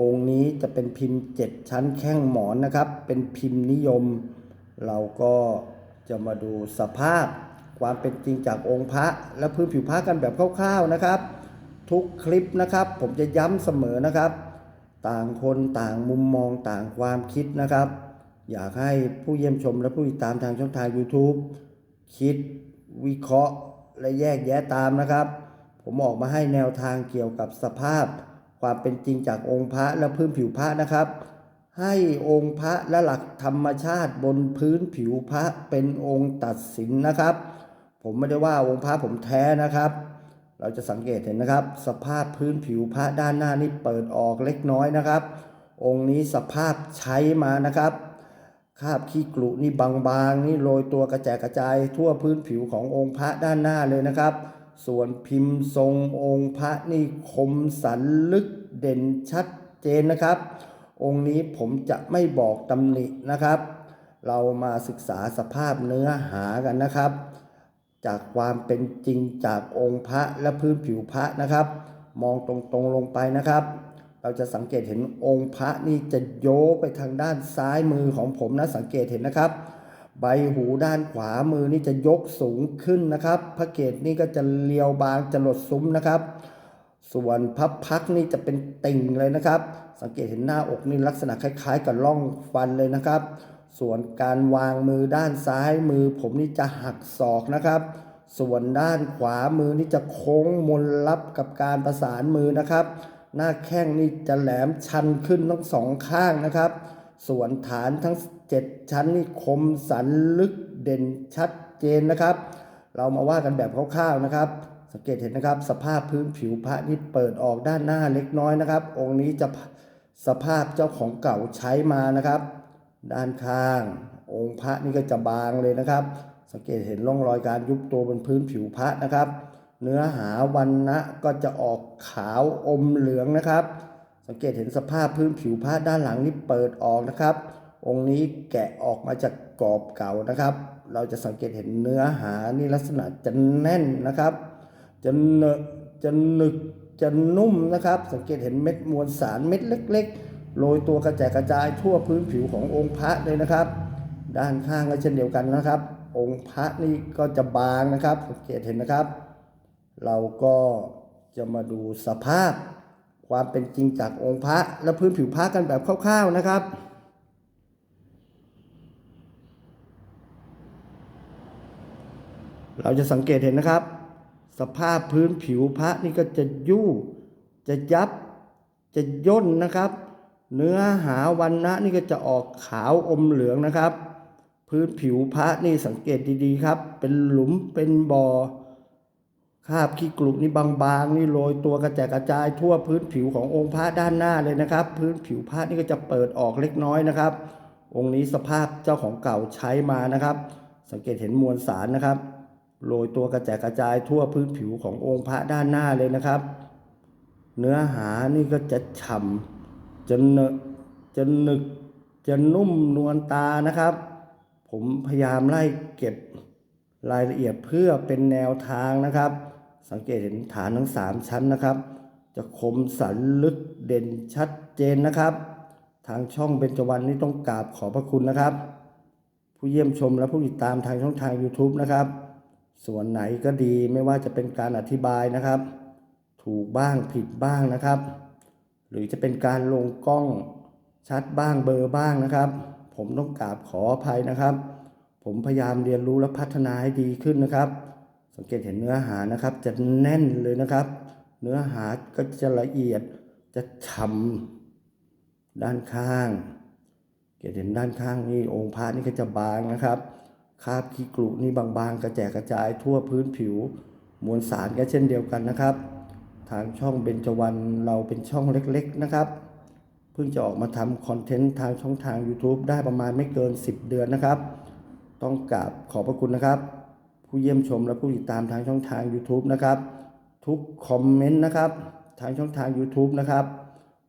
องค์นี้จะเป็นพิมพ์เจ็ดชั้นแข้งหมอนนะครับ เป็นพิมพ์นิยม เราก็จะมาดูสภาพความเป็นจริงจากองค์พระและพื้นผิวพระกันแบบคร่าวๆนะครับ ทุกคลิปนะครับ ผมจะย้ำเสมอนะครับ ต่างคนต่างมุมมองต่างความคิดนะครับ อยากให้ผู้เยี่ยมชมและผู้ติดตามทางช่องทาง YouTube คิดวิเคราะห์และแยกแยะตามนะครับ ผมออกมาให้แนวทางเกี่ยวกับสภาพ ความเป็นจริงจากองค์พระและพื้นผิวพระนะครับ ให้องค์พระและหลักธรรมชาติบนพื้นผิวพระเป็นองค์ตัดสินนะครับ ผมไม่ได้ว่าองค์พระผมแท้นะครับ เราจะสังเกตเห็นนะครับ สภาพพื้นผิวพระด้านหน้านี่เปิดออกเล็กน้อยนะครับ องค์นี้สภาพใช้มานะครับคราบขี้กลุนี่บางๆนี่โรยตัวกระแจกกระจายทั่วพื้นผิวขององค์พระด้านหน้าเลยนะครับ ส่วนพิมพ์ทรงองค์พระนี่คมสันลึกเด่นชัดเจนนะครับ องค์นี้ผมจะไม่บอกตำหนินะครับ เรามาศึกษาสภาพเนื้อหากันนะครับ จากความเป็นจริงจากองค์พระและพื้นผิวพระนะครับ มองตรงๆลงไปนะครับ เราจะสังเกตเห็นองค์พระนี่จะโยไปทางด้านซ้ายมือของผมนะสังเกตเห็นนะครับ ใบหูด้านขวามือนี่จะยกสูงขึ้นนะครับ พระเกศนี่ก็จะเลียวบางจะหลดซุ้มนะครับ ส่วนพับพักนี่จะเป็นติ่งเลยนะครับ สังเกตเห็นหน้าอกนี่ลักษณะคล้ายๆ กับร่องฟันเลยนะครับ ส่วนการวางมือด้านซ้ายมือ ผมนี่จะหักศอกนะครับ ส่วนด้านขวามือนี่จะโค้งมนลับกับการประสานมือนะครับ หน้าแข้งนี่จะแหลมชันขึ้นทั้งสองข้างนะครับ ส่วนฐานทั้ง 7ชั้นนี่คมสันลึกเด่นชัดเจนนะครับ เรามาว่ากันแบบคร่าวๆนะครับ สังเกตเห็นนะครับ สภาพพื้นผิวพระนี่เปิดออกด้านหน้าเล็กน้อยนะครับ องค์นี้จะสภาพเจ้าของเก่าใช้มานะครับ ด้านข้าง องค์พระนี่ก็จะบางเลยนะครับ สังเกตเห็นร่องรอยการยุบตัวบนพื้นผิวพระนะครับ เนื้อหาวันนะก็จะออกขาวอมเหลืองนะครับ สังเกตเห็นสภาพพื้นผิวพระด้านหลังนี่เปิดออกนะครับ องค์นี้แกะออกมาจากกรอบเก่านะครับ เราจะสังเกตเห็นเนื้อหานี่ลักษณะจะแน่นนะครับ จะเนะจะหนึกจะนุ่มนะครับ สังเกตเห็นเม็ดมวลสารเม็ดเล็ก ๆ โรยตัวกระจายกระจายทั่วพื้นผิวขององค์พระเลยนะครับ ด้านข้างก็เช่นเดียวกันนะครับ องค์พระนี่ก็จะบางนะครับ สังเกตเห็นนะครับ เราก็จะมาดูสภาพความเป็นจริงจากองค์พระและพื้นผิวพระกันแบบคร่าวๆนะครับ เราจะสังเกตเห็นนะครับ สภาพพื้นผิวพระนี่ก็จะยู่จะยับ จะย่นนะครับ เนื้อหาวันนะนี่ก็จะออกขาวอมเหลืองนะครับ พื้นผิวพระนี่สังเกตดีๆครับ เป็นหลุมเป็นบ่อคราบขี้กลุกนี่บางๆนี่โรยตัวกระจายกระจายทั่วพื้นผิวขององค์พระด้านหน้าเลยนะครับ พื้นผิวพระนี่ก็จะเปิดออกเล็กน้อยนะครับ องค์นี้สภาพเจ้าของเก่าใช้มานะครับ สังเกตเห็นมวลสารนะครับ โรยตัวกระจายกระจายทั่วพื้นผิวขององค์พระด้านหน้าเลยนะครับ เนื้อหานี่ก็จะฉ่ำจะเนจะหนึกจะนุ่มนวลตานะครับ ผมพยายามไล่เก็บรายละเอียดเพื่อเป็นแนวทางนะครับ สังเกตเห็นฐานทั้ง 3 ชั้นนะครับ จะคมสันลึกเด่นชัดเจนนะครับ ทางช่องเบญจวรรณนี่ต้องกราบขอบพระคุณนะครับ ผู้เยี่ยมชมและผู้ติดตามทางช่องทาง YouTube นะครับ ส่วนไหนก็ดีไม่ว่าจะเป็นการอธิบายนะครับ ถูกบ้างผิดบ้างนะครับ หรือจะเป็นการลงกล้องชัดบ้างเบอร์บ้างนะครับ ผมต้องกราบขออภัยนะครับ ผมพยายามเรียนรู้และพัฒนาให้ดีขึ้นนะครับ สังเกตเห็นเนื้อหานะครับ จะแน่นเลยนะครับ เนื้อหาก็จะละเอียดจะฉ่ำด้านข้างเกตเห็นด้านข้างนี่องค์พระนี่ก็จะบางนะครับ คราบขี้กรุนี่บางๆ กระแจกกระจายทั่วพื้นผิว มวลสารก็เช่นเดียวกันนะครับ ทางช่องเบญจวรรณเราเป็นช่องเล็กๆนะครับ เพิ่งจะออกมาทำคอนเทนต์ทางช่องทาง YouTube ได้ประมาณไม่เกิน 10 เดือนนะครับ ต้องกราบขอบพระคุณนะครับ ผู้เยี่ยมชมและผู้ติดตามทางช่องทาง YouTube นะครับ ทุกคอมเมนต์นะครับ ทางช่องทาง YouTube นะครับ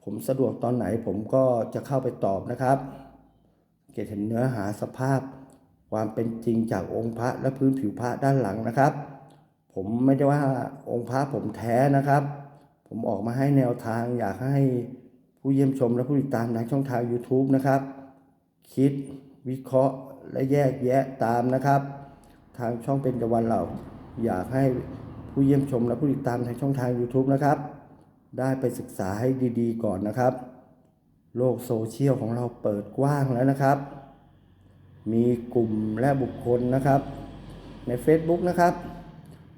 ผมสะดวกตอนไหนผมก็จะเข้าไปตอบนะครับ เกตเห็นเนื้อหาสภาพ ความเป็นจริงจากองค์พระและพื้นผิวพระด้านหลังนะครับ ผมไม่ได้ว่าองค์พระผมแท้นะครับ ผมออกมาให้แนวทางอยากให้ผู้เยี่ยมชมและผู้ติดตามทางช่องทาง YouTube นะครับ คิดวิเคราะห์และแยกแยะตามนะครับ ทางช่องเป็นจวันเราอยากให้ผู้เยี่ยมชมและผู้ติดตามทางช่องทาง YouTube นะครับ ได้ไปศึกษาให้ดีๆ ก่อนนะครับ โลกโซเชียลของเราเปิดกว้างแล้วนะครับ มีกลุ่มและบุคคลนะครับ ใน Facebook นะครับ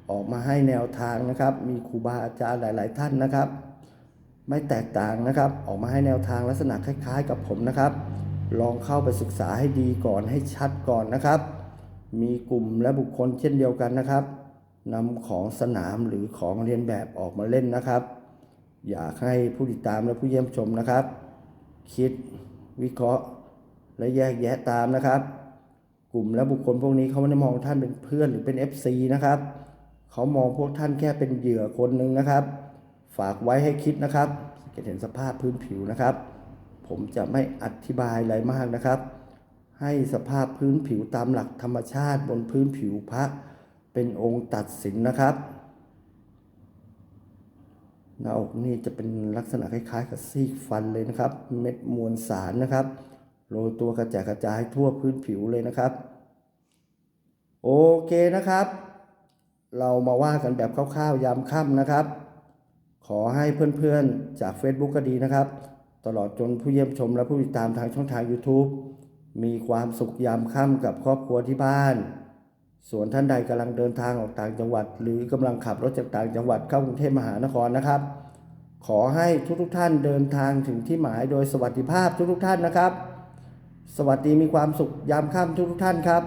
ออกมาให้แนวทางนะครับ มีครูบาอาจารย์หลาย ๆ ท่านนะครับ ไม่แตกต่างนะครับ ออกมาให้แนวทางลักษณะคล้าย ๆ กับผมนะครับ ลองเข้าไปศึกษาให้ดีก่อนให้ชัดก่อนนะครับ มีกลุ่มและบุคคลเช่นเดียวกันนะครับนำของสนามหรือของเรียนแบบออกมาเล่นนะครับ อยากให้ผู้ติดตามและผู้เยี่ยมชมนะครับ คิดวิเคราะห์และแยกแยะตามนะครับ กลุ่มและบุคคลพวกนี้เขาไม่ได้มองท่านเป็นเพื่อนหรือเป็น FC นะครับเขามองพวกท่านแค่เป็นเหยื่อคนหนึ่งนะครับ ฝากไว้ให้คิดนะครับจะเห็นสภาพพื้นผิวนะครับ ผมจะไม่อธิบายอะไรมากนะครับ ให้สภาพพื้นผิวตามหลักธรรมชาติบนพื้นผิวพระเป็นองค์ตัดสินนะครับหน้าอกนี่จะเป็นลักษณะคล้ายๆกับซีกฟันเลยนะครับ เม็ดมวลสารนะครับ โรยตัวกระจายกระจายทั่วพื้นผิวเลยนะครับ โอเคนะครับ เรามาว่ากันแบบคร่าวๆยามค่ำนะครับ ขอให้เพื่อนๆจาก Facebook ก็ดีนะครับ ตลอดจนผู้เยี่ยมชมและผู้ติดตามทางช่องทาง YouTube มีความสุขยามค่ำกับครอบครัวที่บ้าน ส่วนท่านใดกำลังเดินทางออกต่างจังหวัด หรือกำลังขับรถจากต่างจังหวัดเข้ากรุงเทพมหานครนะครับ ขอให้ทุกๆท่านเดินทางถึงที่หมายโดยสวัสดิภาพทุกๆท่านนะครับ สวัสดีมีความสุขยามค่ำทุกท่านครับ